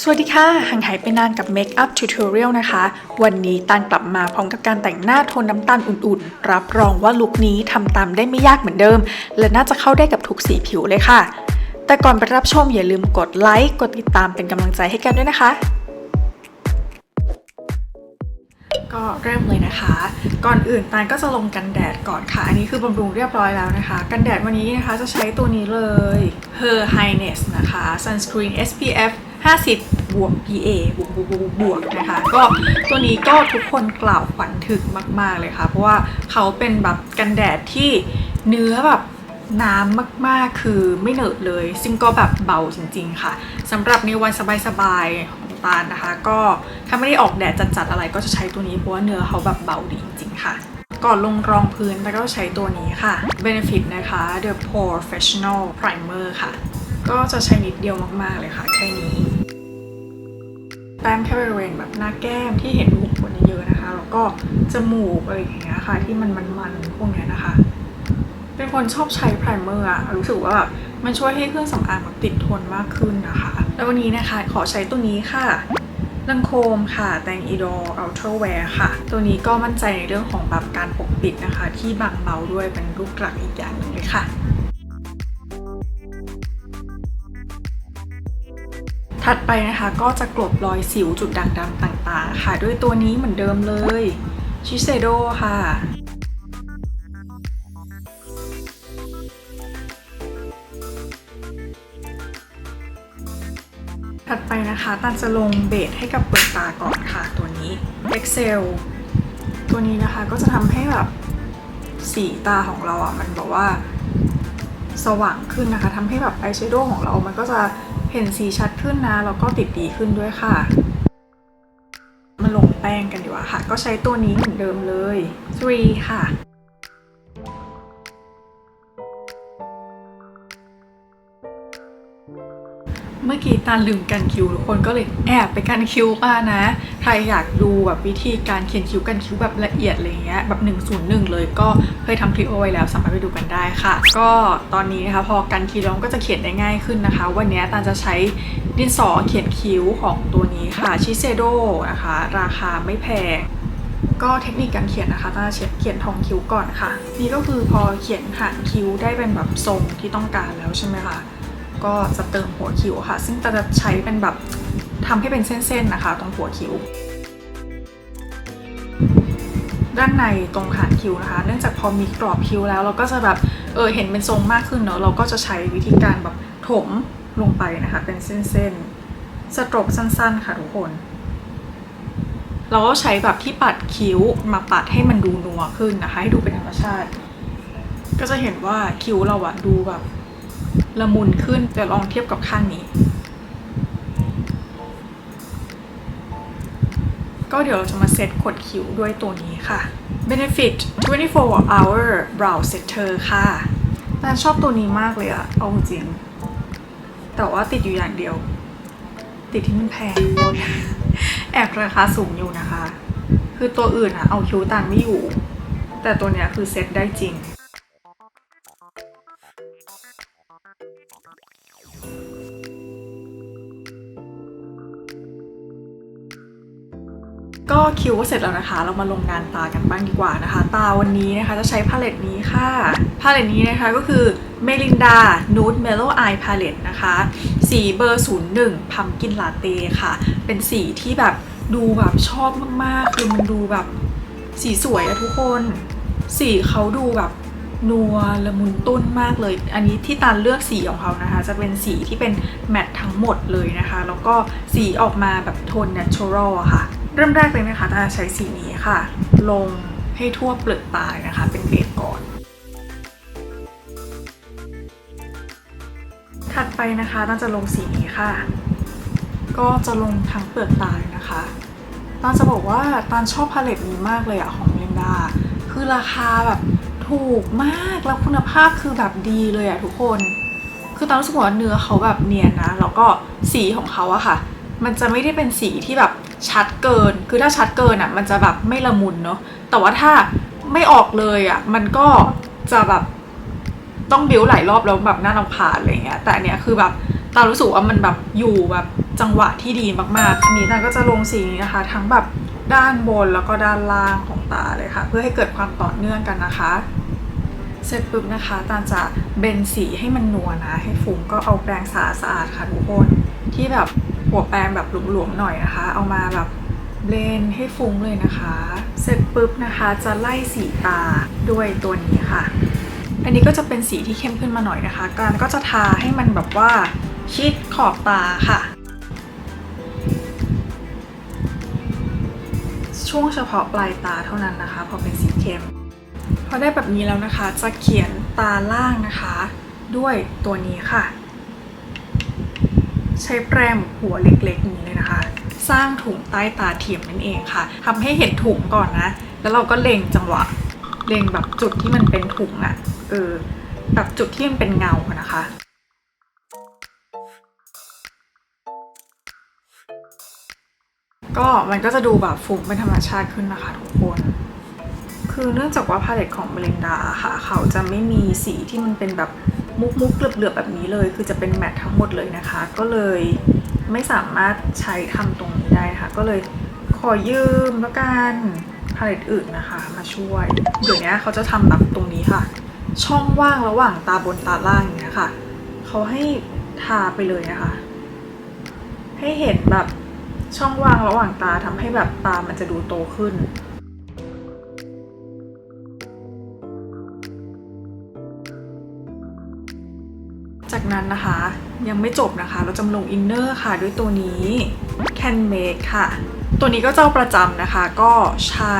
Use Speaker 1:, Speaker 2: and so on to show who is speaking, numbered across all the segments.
Speaker 1: สวัสดีค่ะห่างหายไปนานกับ Makeup Tutorial นะคะ วันนี้ตันกลับมาพร้อมกับการแต่งหน้าโทนน้ำตาลอุ่นๆ รับรองว่าลุคนี้ทำตามได้ไม่ยากเหมือนเดิม และน่าจะเข้าได้กับทุกสีผิวเลยค่ะ แต่ก่อนไปรับชมอย่าลืมกดไลค์ กดติดตามเป็นกำลังใจให้กันด้วยนะคะ ก็เริ่มเลยนะคะ ก่อนอื่นตานก็จะลงกันแดดก่อนค่ะ อันนี้คือบำรุงเรียบร้อยแล้วนะคะ กันแดดวันนี้นะคะจะใช้ตัวนี้เลย Her Highness นะคะ Sunscreen SPF 50 บวก PA บวกบวกบวกบวกนะคะ ก็ตัวนี้ก็ทุกคนกล่าวขวัญถึงมาก ๆ เลยค่ะ เพราะว่าเขาเป็นแบบกันแดดที่เนื้อแบบน้ำมากๆ คือไม่เหนอะเลย ซึ่งก็แบบเบาจริง ๆ ค่ะสำหรับในวันสบาย ๆ ตาลนะคะ ก็ถ้าไม่ได้ออกแดดจัดๆอะไรก็จะใช้ตัวนี้เพราะว่าเนื้อเขาแบบเบาดีจริงๆค่ะก่อนลงรองพื้นแล้วก็ใช้ตัวนี้ค่ะ Benefit นะคะ The Professional Primer ค่ะ ก็จะใช้นิดเดียวมากๆเลยค่ะ แค่นี้ แต้มแค่บริเวณแบบหน้าแก้มที่เห็นหุบขนเยอะๆนะคะ แล้วก็จมูกอะไรอย่างเงี้ยค่ะ ที่มันมันๆพวกเนี้ยนะคะ เป็นคนชอบใช้ไพรเมอร์อะรู้สึกว่าแบบมันช่วยให้เครื่องสำอางแบบติดทนมากขึ้นนะคะ แล้ววันนี้นะคะขอใช้ตัวนี้ค่ะลังโคมค่ะแตงอีโดออัลทราแวร์ค่ะ ตัวนี้ก็มั่นใจในเรื่องของแบบการปกปิดนะคะ ที่บางเบาด้วยเป็นลูกกลักอีกอย่างหนึ่งเลยค่ะถัดไปนะคะก็จะกลบรอยสิวจุดด่างดำต่างๆ ค่ะ ด้วยตัวนี้เหมือนเดิมเลยชิเซโดค่ะ ถัดไปนะคะตันจะลงเบสให้กับเปลือกตาก่อนค่ะตัวนี้ Excel ตัวนี้นะคะก็จะทำให้แบบสีตาของเราอะมันแบบว่า สว่างขึ้นนะคะทำให้แบบอายแชโดว์ของเรา มันก็จะเห็นสีชัดขึ้นนะแล้วก็ติดดีขึ้นด้วยค่ะ มาลงแป้งกันดีกว่าค่ะ ก็ใช้ตัวนี้เหมือนเดิมเลย 3 ค่ะ เมื่อกี้ตาลืมกันคิ้วทุกคนก็เลยแอบไปกันคิ้วมานะ ใครอยากดูแบบวิธีการเขียนคิ้วกันคิ้วแบบละเอียดอะไรเงี้ยแบบ 101 เลยก็เคยทำคลิปเอาไว้แล้วสามารถไปดูกันได้ค่ะ ก็ตอนนี้นะคะพอกันคิวแล้วก็จะเขียนได้ง่ายขึ้นนะคะ วันนี้ตาจะใช้ดินสอเขียนคิ้วของตัวนี้ค่ะชิเซโดนะคะ ราคาไม่แพงก็เทคนิคการเขียนนะคะตาจะเขียนทองคิ้วก่อนค่ะ นี่ก็คือพอเขียนหางคิ้วได้เป็นแบบทรงที่ต้องการแล้วใช่ไหมคะ ก็จะเติมหัวคิ้วค่ะ ซึ่งจะใช้เป็นแบบทำให้เป็นเส้นๆนะคะ ตรงหัวคิ้ว ด้านในตรงหางคิ้วนะคะ เนื่องจากพอมีกรอบคิ้วแล้ว เราก็จะแบบเออเห็นเป็นทรงมากขึ้นเนอะเราก็จะใช้วิธีการแบบถมลงไปนะคะ เป็นเส้นๆสตรกสั้นๆ ค่ะทุกคน เราก็ใช้แบบที่ปัดคิ้วมาปัดให้มันดูนัวขึ้นนะคะ ให้ดูเป็นธรรมชาติ ก็จะเห็นว่าคิ้วเราอะดูแบบ ละมุนขึ้นเดี๋ยวลองเทียบกับข้างนี้ ก็เดี๋ยวเราจะมาเซตขดคิ้วด้วยตัวนี้ค่ะ Benefit 24 hour brow setter ค่ะแต่ชอบตัวนี้มากเลยอะเอาจริง แต่ว่าติดอยู่อย่างเดียว ติดที่มันแพงแอบราคาสูงอยู่นะคะ คือตัวอื่นอะเอาคิ้วตันไม่อยู่ แต่ตัวเนี้ยคือเซตได้จริง ก็คิวก็เสร็จแล้วนะคะ เรามาลงงานตากันบ้างดีกว่านะคะ ตาวันนี้นะคะจะใช้พาเลตนี้ค่ะ พาเลตนี้นะคะก็คือ Melinda Nude Mellow Eye Palette นะคะ สีเบอร์ 01 Pumpkin Latte ค่ะ เป็นสีที่แบบดูแบบชอบมากๆ คือมันดูแบบสีสวยอะทุกคน สีเขาดูแบบ นัวละมุนตุ้นมากเลย อันนี้ที่ตาลเลือกสีของเขานะคะ จะเป็นสีที่เป็นแมตต์ทั้งหมดเลยนะคะ แล้วก็สีออกมาแบบโทน natural อะค่ะ เริ่มแรกเลยนะคะตาจะใช้สีนี้ค่ะ ลงให้ทั่วเปลือกตานะคะ เป็นเบสก่อน ถัดไปนะคะตาจะลงสีนี้ค่ะ ก็จะลงทั้งเปลือกตานะคะตาจะบอกว่าตาชอบพาเลตนี้มากเลยอะของเมนดาคือราคาแบบ ถูกมากแล้วคุณภาพคือแบบดีเลยอะทุกคน คือตารู้สึกว่าเนื้อเขาแบบเนียนนะ แล้วก็สีของเขาอะค่ะ มันจะไม่ได้เป็นสีที่แบบชัดเกิน คือถ้าชัดเกินอะมันจะแบบไม่ละมุนเนาะ แต่ว่าถ้าไม่ออกเลยอะมันก็จะแบบต้องบิ้วหลายรอบแล้วแบบน่ารำคาญอะไรเงี้ย แต่เนี้ยคือแบบตารู้สึกว่ามันแบบอยู่แบบจังหวะที่ดีมากๆอันนี้ตาก็จะลงสีนี้นะคะ ทั้งแบบด้านบนแล้วก็ด้านล่างของตาเลยค่ะ เพื่อให้เกิดความต่อเนื่องกันนะคะ เสร็จปุ๊บนะคะตาจะเบนสีให้มันนัวนะ ให้ฟุ้งก็เอาแปรงสะอาดสะอาดๆค่ะทุกคนที่แบบหัวแปรงแบบหลวมๆหน่อยนะคะ เอามาแบบเบลนให้ฟุ้งเลยนะคะ เสร็จปุ๊บนะคะจะไล่สีตาด้วยตัวนี้ค่ะ อันนี้ก็จะเป็นสีที่เข้มขึ้นมาหน่อยนะคะ การก็จะทาให้มันแบบว่าชิดขอบตาค่ะ ช่วงเฉพาะปลายตาเท่านั้นนะคะ พอเป็นสีเข้ม อได้แบบนี้แล้วนะคะ จะเขียนตาล่างนะคะ ด้วยตัวนี้ค่ะ ใช้แปรงหัวเล็กๆนี้เลยนะคะ สร้างถุงใต้ตาเทียมนั่นเองค่ะทำให้เห็นถุงก่อนนะ แล้วเราก็เล็งจังหวะเล็งแบบจุดที่มันเป็นถุงอะเออแบบจุดที่มันเป็นเงาอะนะคะก็มันก็จะดูแบบฟุ้งเป็นธรรมชาติขึ้นนะคะทุกคน คือเนื่องจากว่าพาเลตของเบลนดาค่ะ เขาจะไม่มีสีที่มันเป็นแบบมุกมุกเหลือบๆแบบนี้เลย คือจะเป็นแมททั้งหมดเลยนะคะ ก็เลยไม่สามารถใช้ทำตรงนี้ได้นะคะก็เลยขอยืมแล้วกันพาเลตอื่นนะคะ มาช่วย เดี๋ยวนี้เขาจะทำแบบตรงนี้ค่ะ ช่องว่างระหว่างตาบนตาล่างอย่างเงี้ยค่ะ เขาให้ทาไปเลยนะคะ ให้เห็นแบบช่องว่างระหว่างตาทำให้แบบตามันจะดูโตขึ้น จากนั้นนะคะ ยังไม่จบนะคะ เราจะลงอินเนอร์ค่ะด้วยตัวนี้ Can Make ค่ะ ตัวนี้ก็เจ้าประจำนะคะ ก็ใช้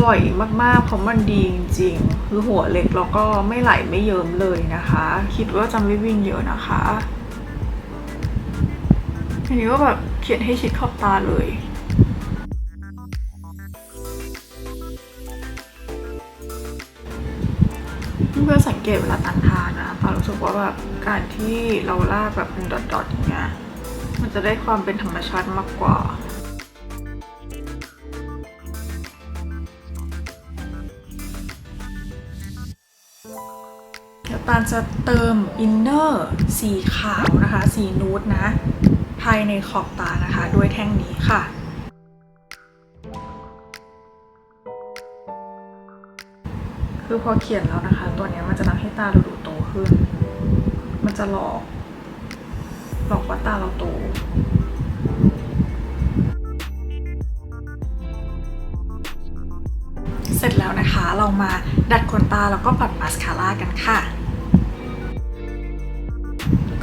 Speaker 1: บ่อยมากๆ เพราะมันดีจริงๆคือหัวเล็กแล้วก็ไม่ไหลไม่เยิ้มเลยนะคะ คิดว่าจะไม่วิ่งเยอะนะคะอันนี้ก็แบบเขียนให้ชิดขอบตาเลยเพื่อนสังเกตเวลาตันทานะ ปารู้สึกว่าแบบการที่เราลากแบบเป็นดอทๆอย่างเงี้ยมันจะได้ความเป็นธรรมชาติมากกว่าเดี๋ยวตาจะเติมอินเนอร์สีขาวนะคะ สีนูดนะ ภายในขอบตานะคะ ด้วยแท่งนี้ค่ะ คือพอเขียนแล้วนะคะ ตัวเนี้ยมันจะทำให้ตาดู ขึ้น มันจะหลอก หลอกว่าตาเราโตเสร็จแล้วนะคะ เรามาดัดขนตาแล้วก็ปัดมาสคาร่ากันค่ะ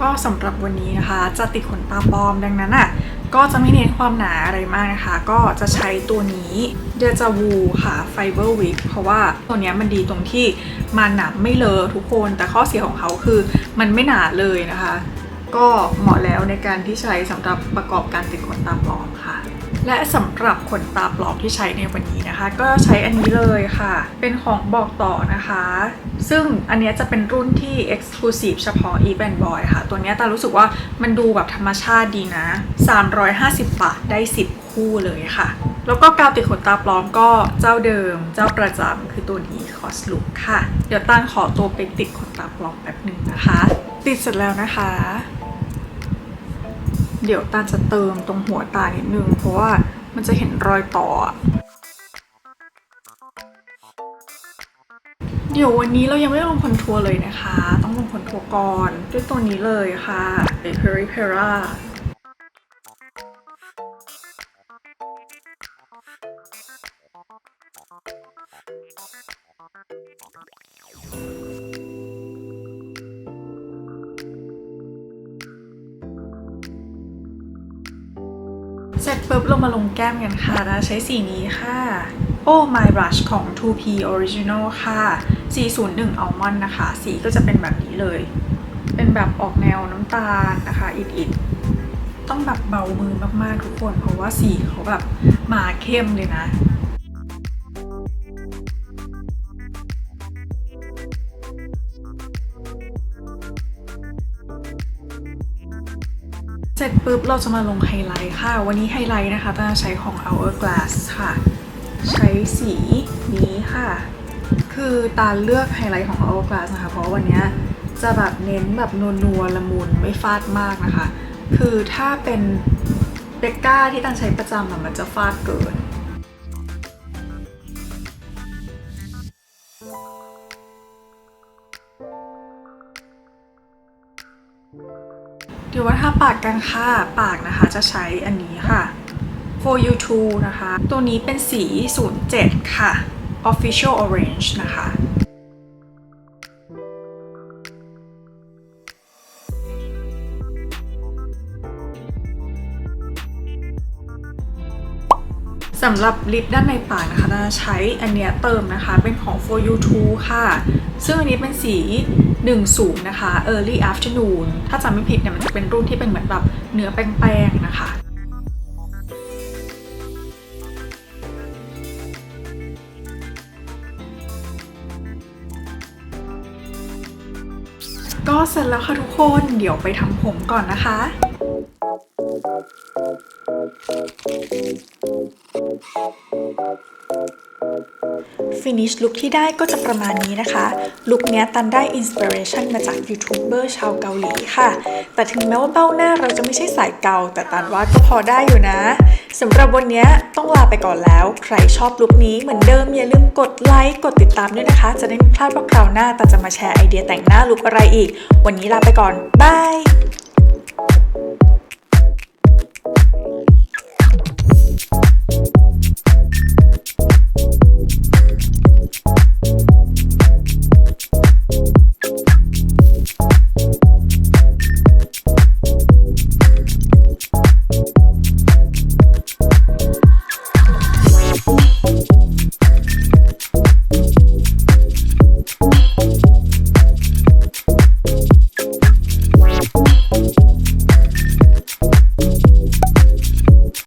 Speaker 1: ก็สำหรับวันนี้นะคะ จะติดขนตาปลอมดังนั้นอะ ก็จะไม่เน้นความหนาอะไรมากนะคะ ก็จะใช้ตัวนี้เดจาวูค่ะไฟเบอร์วิกเพราะว่าตัวนี้มันดีตรงที่มันหนาไม่เลอะทุกคน แต่ข้อเสียของเขาคือมันไม่หนาเลยนะคะ ก็เหมาะแล้วในการที่ใช้สำหรับประกอบการติดขนตาปลอมค่ะ และสำหรับขนตาปลอมที่ใช้ในวันนี้นะคะ ก็ใช้อันนี้เลยค่ะ เป็นของบอกต่อนะคะ ซึ่งอันนี้จะเป็นรุ่นที่ Exclusive เฉพาะ e b a n Boy ค่ะ ตัวนี้ตารู้สึกว่ามันดูแบบธรรมชาติดีนะ 350 บาทได้ 10 คู่เลยค่ะ แล้วก็กาวติดขนตาปลอมก็เจ้าเดิม เจ้าประจำคือตัวนี้ c o s Look ค่ะ เดี๋ยวตานขอตัวไปติดขนตาปลอมแป๊บหนึ่งนะคะติดเสร็จแล้วนะคะ เดี๋ยวตาจะเติมตรงหัวตานิดนึง เพราะว่ามันจะเห็นรอยต่อ เดี๋ยววันนี้เรายังไม่ได้ลงคอนทัวร์เลยนะคะ ต้องลงคอนทัวร์ก่อนด้วยตัวนี้เลยค่ะ Peri Pera เสร็จ ปุ๊บเรามาลงแก้มกันค่ะนะใช้สีนี้ค่ะ Oh My Brush ของ 2P Original ค่ะ 401 Almond นะคะ สีก็จะเป็นแบบนี้เลย เป็นแบบออกแนวน้ำตาลนะคะ อิดๆ ต้องแบบเบามือมากๆทุกคน เพราะว่าสีเขาแบบมาเข้มเลยนะ เสร็จปุ๊บเราจะมาลงไฮไลท์ค่ะ วันนี้ไฮไลท์นะคะตาใช้ของ Hourglass ค่ะ ใช้สีนี้ค่ะ คือตาเลือกไฮไลท์ของ Hourglass นะคะ เพราะวันนี้จะแบบเน้นแบบนัวๆละมุนไม่ฟาดมากนะคะ คือถ้าเป็นเบกก้าที่ตันใช้ประจำอะมันจะฟาดเกิน เดี๋ยวว่าถ้าปากกันค่ะปากนะคะจะใช้อันนี้ค่ะ for you to นะคะ ตัวนี้เป็นสี 07 ค่ะ official orange นะคะ สำหรับลิปด้านในปากนะคะจะใช้อันเนี้ยเติมนะคะเป็นของ for you to ค่ะ ซึ่งอันนี้เป็นสี 10 นะคะ early afternoon ถ้าจำไม่ผิดเนี่ยมันจะเป็นรุ่นที่เป็นเหมือนแบบเนื้อแป้งๆนะคะก็เสร็จแล้วค่ะทุกคน เดี๋ยวไปทำผมก่อนนะคะ ฟินิชลุคที่ได้ก็จะประมาณนี้นะคะ ลุคเนี้ยตันได้อินสปิเรชันมาจากยูทูบเบอร์ชาวเกาหลีค่ะ แต่ถึงแม้ว่าเบ้าหน้าเราจะไม่ใช่สายเกา แต่ตันว่าก็พอได้อยู่นะสำหรับวันนี้ต้องลาไปก่อนแล้ว ใครชอบลุคนี้เหมือนเดิมอย่าลืมกดไลค์กดติดตามด้วยนะคะ จะได้ไม่พลาดว่าคราวหน้าตันจะมาแชร์ไอเดียแต่งหน้าลุคอะไรอีก วันนี้ลาไปก่อนบาย thank you